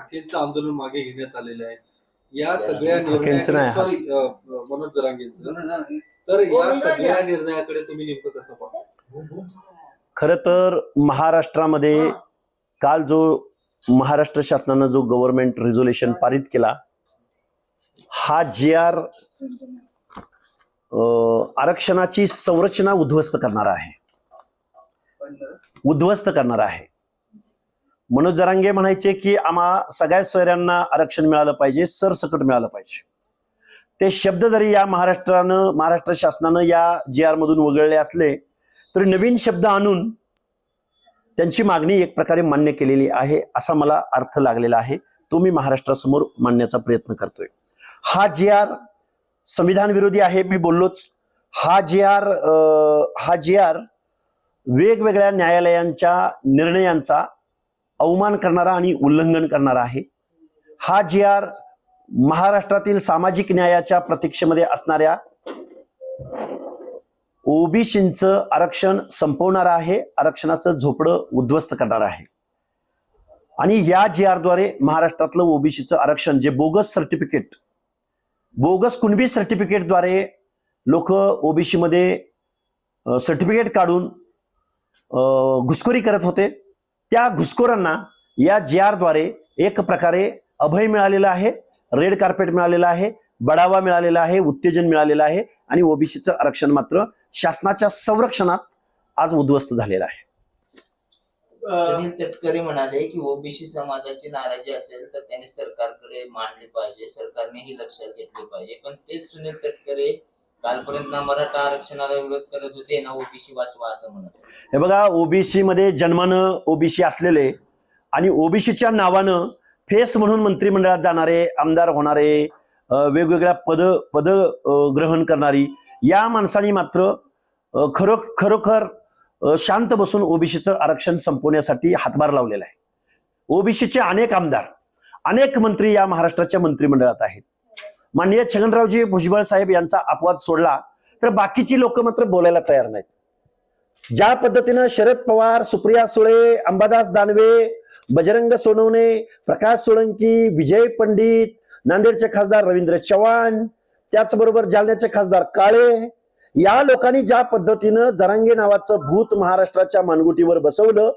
हाकेंचं आंदोलन मागे घेण्यात आलेलं आहे. या सगळ्या सॉरी मनोज जरांगेंचं. तर या सगळ्या निर्णयाकडे तुम्ही नेमकं कसं पाहता? खर तर महाराष्ट्रामध्ये काल जो महाराष्ट्र शासनानं जो गव्हर्नमेंट रिझोल्युशन पारित केला हा जी आर आरक्षणाची संरचना उद्ध्वस्त करणारा आहे. उद्ध्वस्त करणारा आहे. मनोज जरांगे म्हणायचे की आम्हा सगळ्या सोयऱ्यांना आरक्षण मिळालं पाहिजे सरसकट मिळालं पाहिजे. ते शब्द जरी या महाराष्ट्रानं महाराष्ट्र शासनानं या जे आर मधून वगळले असले तरी नवीन शब्द आणून त्यांची मागणी एक प्रकारे मान्य केलेली आहे असा मला अर्थ लागलेला आहे. तो मी महाराष्ट्रासमोर मांडण्याचा प्रयत्न करतोय. हा जे आर संविधान विरोधी आहे मी बोललोच. हा जे आर हा जी आर वेगवेगळ्या न्यायालयांच्या निर्णयांचा अवमान करणारा आणि उल्लंघन करणारा आहे. हा जी आर महाराष्ट्रातील सामाजिक न्यायाच्या प्रतीक्षेमध्ये असणाऱ्या ओबीसींचं आरक्षण संपवणार आहे आरक्षणाचं झोपडं उद्ध्वस्त करणार आहे. आणि या जी आरद्वारे महाराष्ट्रातलं ओबीसीचं आरक्षण जे बोगस सर्टिफिकेट बोगस कुणबी सर्टिफिकेटद्वारे लोक ओबीसी मध्ये सर्टिफिकेट काढून घुसखोरी करत होते. त्या घुसखोरांना या जी आरद्वारे एक प्रकारे अभय मिळालेलं आहे रेड कार्पेट मिळालेलं आहे बढावा मिळालेला आहे उत्तेजन मिळालेलं आहे आणि ओबीसीचं आरक्षण मात्र शासनाच्या संरक्षणात आज उद्ध्वस्त झालेलं आहे. सुनील तटकरे म्हणाले की ओबीसी समाजाची नाराजी असेल तर त्यांनी सरकारकडे मांडली पाहिजे सरकारने ही लक्षात घेतली पाहिजे. पण तेच सुनील तटकरे कालपर्यंत ना मराठा आरक्षणाला विरोध करत होते ना ओबीसी वाचवा असं म्हणत हे बघा ओबीसी मध्ये जन्मानं ओबीसी असलेले आणि ओबीसीच्या नावानं फेस म्हणून मंत्रिमंडळात जाणारे आमदार होणारे वेगवेगळ्या पद पद ग्रहण करणारी या माणसांनी मात्र खरो खरोखर शांत बसून ओबीसीचं आरक्षण संपवण्यासाठी हातभार लावलेला आहे. ओबीसीचे अनेक आमदार अनेक मंत्री या महाराष्ट्राच्या मंत्रिमंडळात आहेत. माननीय छगनरावजी भुजबळ साहेब यांचा अपवाद सोडला तर बाकीची लोक मात्र बोलायला तयार नाहीत. ज्या पद्धतीनं शरद पवार सुप्रिया सुळे अंबादास दानवे बजरंग सोनवणे प्रकाश सोळंकी विजय पंडित नांदेडचे खासदार रवींद्र चव्हाण त्याचबरोबर जालन्याचे खासदार काळे या लोकांनी ज्या पद्धतीनं जरांगे नावाचं भूत महाराष्ट्राच्या मानगुटीवर बसवलं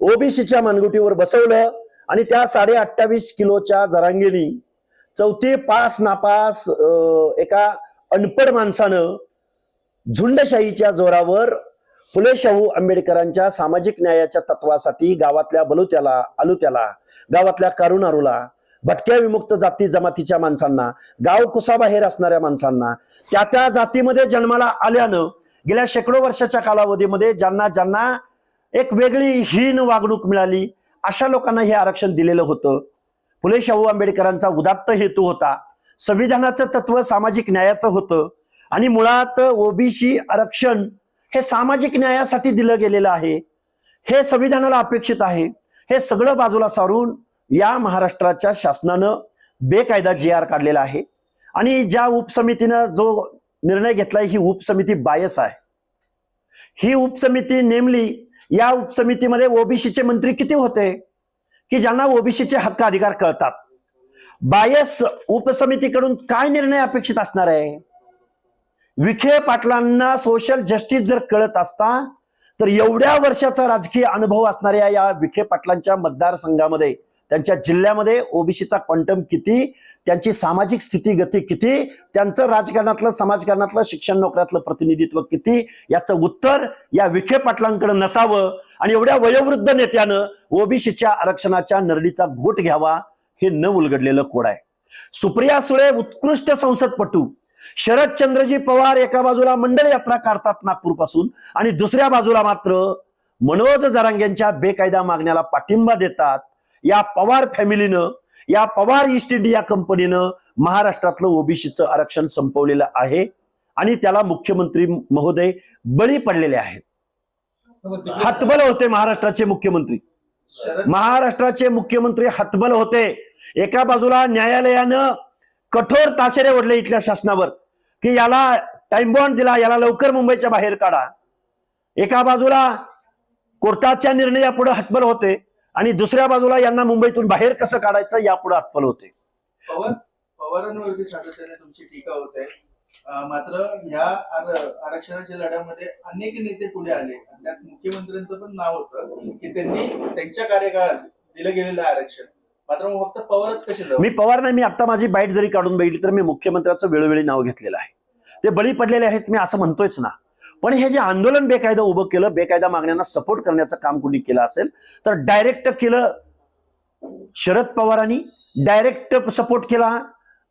ओबीसीच्या मानगुटीवर बसवलं आणि त्या साडे अठ्ठावीस किलोच्या जरांगेनी चौथी पास नापास एका अनपड माणसानं झुंडशाहीच्या जोरावर फुले शाहू आंबेडकरांच्या सामाजिक न्यायाच्या तत्वासाठी गावातल्या बलुत्याला आलुत्याला गावातल्या कारुणारूला भटक्या विमुक्त जाती जमातीच्या माणसांना गाव कुसाबाहेर असणाऱ्या माणसांना त्या त्या जातीमध्ये जन्माला आल्यानं गेल्या शेकडो वर्षाच्या कालावधीमध्ये ज्यांना ज्यांना एक वेगळी हीन वागणूक मिळाली अशा लोकांना हे आरक्षण दिलेलं होतं. फुले शाहू आंबेडकरांचा उदात्त हेतू होता. संविधानाचं तत्व सामाजिक न्यायाचं होतं. आणि मुळात ओबीसी आरक्षण हे सामाजिक न्यायासाठी दिलं गेलेलं आहे. हे संविधानाला अपेक्षित आहे. हे सगळं बाजूला सारून या महाराष्ट्राच्या शासनानं बेकायदा जी आर काढलेला आहे. आणि ज्या उपसमितीनं जो निर्णय घेतलाय ही उपसमिती बायस आहे. ही उपसमिती नेमली या उपसमितीमध्ये ओबीसीचे मंत्री किती होते? की ज्यांना ओबीसीचे हक्क अधिकार कळतात. बायस उपसमितीकडून काय निर्णय अपेक्षित असणार आहे? विखे पाटलांना सोशल जस्टिस जर कळत असता तर एवढ्या वर्षाचा राजकीय अनुभव असणाऱ्या या विखे पाटलांच्या मतदारसंघामध्ये त्यांच्या जिल्ह्यामध्ये ओबीसीचा क्वांटम किती त्यांची सामाजिक स्थिती गती किती त्यांचं राजकारणातलं समाजकारणातलं शिक्षण नोकऱ्यातलं प्रतिनिधित्व किती याचं उत्तर या विखे पाटलांकडे नसावं. आणि एवढ्या वयोवृद्ध नेत्यानं ओबीसीच्या आरक्षणाच्या नरडीचा घोट घ्यावा हे न उलगडलेलं कोड आहे. सुप्रिया सुळे उत्कृष्ट संसदपटू. शरदचंद्रजी पवार एका बाजूला मंडळ यात्रा काढतात नागपूरपासून आणि दुसऱ्या बाजूला मात्र मनोज जरांगेंच्या बेकायदा मागण्याला पाठिंबा देतात या पवार फॅमिलीनं या पवार ईस्ट इंडिया कंपनीनं महाराष्ट्रातलं ओबीसीचं आरक्षण संपवलेलं आहे आणि त्याला मुख्यमंत्री महोदय बळी पडलेले आहेत. हतबल होते महाराष्ट्राचे मुख्यमंत्री. महाराष्ट्राचे मुख्यमंत्री हतबल होते. एका बाजूला न्यायालयानं कठोर ताशेरे ओढले इथल्या शासनावर की याला टाइम बॉन्ड दिला याला लवकर मुंबईच्या बाहेर काढा. एका बाजूला कोर्टाच्या निर्णयापुढे हतबल होते. आणि दुसऱ्या बाजूला यांना मुंबईतून बाहेर कसं काढायचं यापुढे अटपल होते. पवार पवारांवरती सातत्याने तुमची टीका होत मात्र या आर- आरक्षणाच्या लढ्यामध्ये अनेक नेते पुढे आले. त्यात मुख्यमंत्र्यांचं पण नाव होतं की त्यांनी त्यांच्या कार्यकाळात दिलं गेलेलं आरक्षण. मात्र मग फक्त पवारच कसे मी पवार नाही मी आता माझी बाईट जरी काढून बघितली तर मी मुख्यमंत्र्याचं वेळोवेळी नाव घेतलेलं आहे. ते बळी पडलेले आहेत मी असं म्हणतोयच ना. पण हे जे आंदोलन बेकायदा उभं केलं बेकायदा मागण्यांना सपोर्ट करण्याचं काम कुणी केलं असेल तर डायरेक्ट केलं शरद पवारांनी डायरेक्ट सपोर्ट केला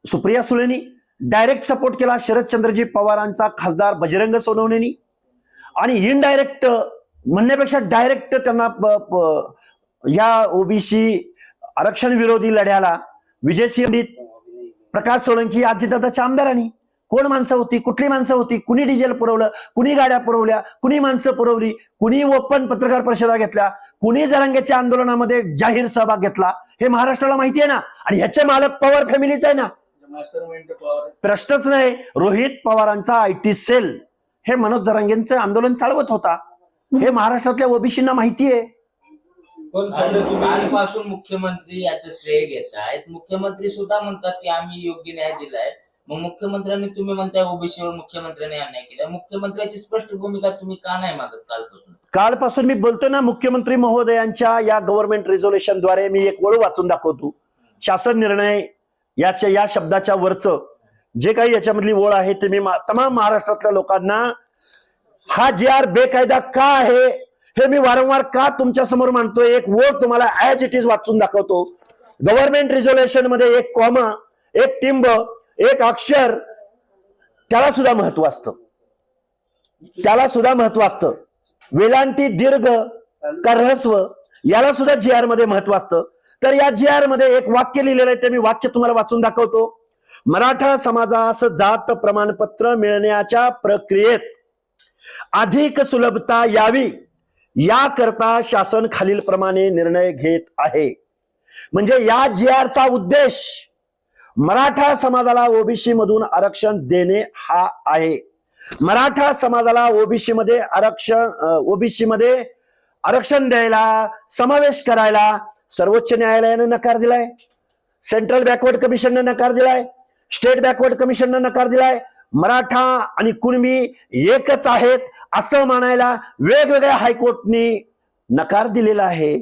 सुप्रिया सुळेनी डायरेक्ट सपोर्ट केला शरदचंद्रजी पवारांचा खासदार बजरंग सोनवणेनी आणि इनडायरेक्ट म्हणण्यापेक्षा डायरेक्ट त्यांना या ओबीसी आरक्षण विरोधी लढ्याला विजय सिंह प्रकाश सोळंकी अजितदादाच्या आमदारांनी कोण माणसं होती? कुठली माणसं होती? कुणी डिझेल पुरवलं? कुणी गाड्या पुरवल्या? कुणी माणसं पुरवली? कुणी ओपन पत्रकार परिषदा घेतल्या? कुणी जरांगेच्या आंदोलनामध्ये जाहीर सहभाग घेतला? हे महाराष्ट्राला माहिती आहे ना. आणि ह्याचे मालक पवार फॅमिलीच आहे ना. प्रश्नच नाही. रोहित पवारांचा आय टी सेल. हे मनोज जरांगेंचं आंदोलन चालवत होता. हे महाराष्ट्रातल्या ओबीसींना माहिती आहे कालपासून मुख्यमंत्री याचं श्रेय घेत आहेत मुख्यमंत्री सुद्धा म्हणतात की आम्ही योग्य न्याय दिलाय. मग मुख्यमंत्र्यांनी तुम्ही म्हणताय ओबीसीवर मुख्यमंत्र्यांनी अन्याय केला. मुख्यमंत्र्याची स्पष्ट भूमिका तुम्ही का नाही मागत कालपासून? कालपासून मी बोलतोय ना मुख्यमंत्री महोदयांच्या या गव्हर्नमेंट रिझोल्युशनद्वारे मी एक वळू वाचून दाखवतो. शासन निर्णय याच्या या शब्दाच्या वरचं जे काही याच्यामधली ओळ आहे ते मी तमाम महाराष्ट्रातल्या लोकांना हा जे आर बेकायदा का आहे हे मी वारंवार का तुमच्यासमोर मांडतोय एक ओळ तुम्हाला ऍज इट इज वाचून दाखवतो. गव्हर्नमेंट रिझोल्युशनमध्ये एक कॉमा एक टिंब एक अक्षर त्याला सुद्धा महत्त्व असतं. त्याला सुद्धा महत्त्व असतं. वेलांटी दीर्घ का ऱ्हस्व याला सुद्धा जी आरमध्ये महत्त्व असतं. तर या जी आरमध्ये एक वाक्य लिहिलेलं आहे ते मी वाक्य तुम्हाला वाचून दाखवतो. मराठा समाजास जात प्रमाणपत्र मिळण्याच्या प्रक्रियेत अधिक सुलभता यावी याकरता शासन खालील प्रमाणे निर्णय घेत आहे. म्हणजे या जी आरचा उद्देश मराठा समाजाला ओबीसी मधून आरक्षण देणे हा आहे. मराठा समाजाला ओबीसी मध्ये आरक्षण ओबीसी मध्ये आरक्षण द्यायला समावेश करायला सर्वोच्च न्यायालयाने नकार दिलाय. सेंट्रल बॅकवर्ड कमिशनने नकार दिलाय. स्टेट बॅकवर्ड कमिशननं नकार दिलाय. मराठा आणि कुणबी एकच आहेत असं म्हणायला वेगवेगळ्या हायकोर्टनी नकार दिलेला आहे.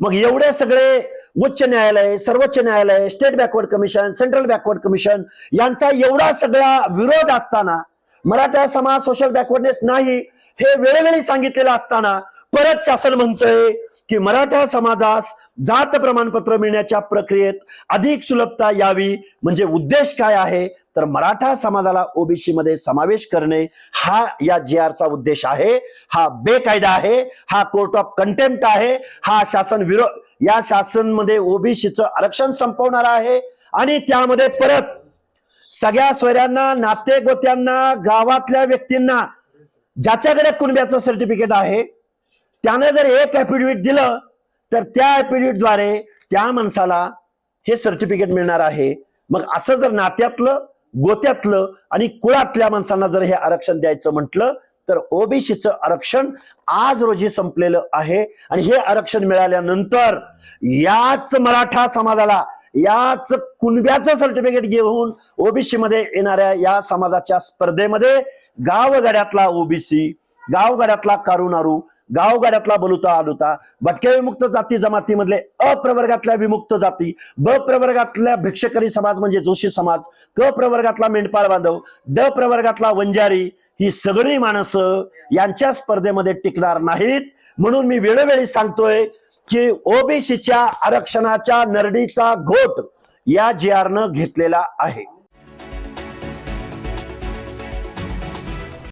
मग एवढे सगळे उच्च न्यायालय सर्वोच्च न्यायालय state backward commission central backward commission यांचा एवढा सगळा विरोध असताना मराठा समाज सोशल बॅकवर्डनेस नाही हे वेळोवेळी सांगितलेलं असताना परत शासन म्हणतोय की मराठा समाजास जात प्रमाणपत्र मिळण्याच्या प्रक्रियेत अधिक सुलभता यावी म्हणजे उद्देश काय आहे? तर मराठा समाजाला ओबीसी मध्ये समावेश करणे हा या जी आरचा उद्देश आहे. हा बेकायदा आहे. हा कोर्ट ऑफ कंटेम्प्ट आहे. हा शासन विरोध या शासनमध्ये ओबीसीचं आरक्षण संपवणार आहे. आणि त्यामध्ये परत सगळ्या सोयऱ्यांना नाते गोत्यांना गावातल्या व्यक्तींना ज्याच्याकडे कुणब्याचं सर्टिफिकेट आहे त्यानं जर एक ऍफिडेव्हिट दिलं तर त्या ऍफिडेव्हिटद्वारे त्या माणसाला हे सर्टिफिकेट मिळणार आहे. मग असं जर नात्यातलं गोत्यातलं आणि कुळातल्या माणसांना जर हे आरक्षण द्यायचं म्हटलं तर ओबीसीचं आरक्षण आज रोजी संपलेलं आहे. आणि हे आरक्षण मिळाल्यानंतर याच मराठा समाजाला याच कुणब्याचं सर्टिफिकेट घेऊन ओबीसी मध्ये येणाऱ्या या समाजाच्या स्पर्धेमध्ये गावगाड्यातला ओबीसी गावगाड्यातला कारुनारू गावगाड्यातला बलुता आलुता भटक्या विमुक्त जाती जमातीमधले अप्रवर्गातल्या विमुक्त जाती ब प्रवर्गातल्या भिक्षकरी समाज म्हणजे जोशी समाज क प्रवर्गातला मेंढपाळ बांधव ड प्रवर्गातला वंजारी ही सगळी माणसं यांच्या स्पर्धेमध्ये टिकणार नाहीत. म्हणून मी वेळोवेळी सांगतोय की ओबीसीच्या आरक्षणाच्या नरडीचा घोट या जी आरनं घेतलेला आहे.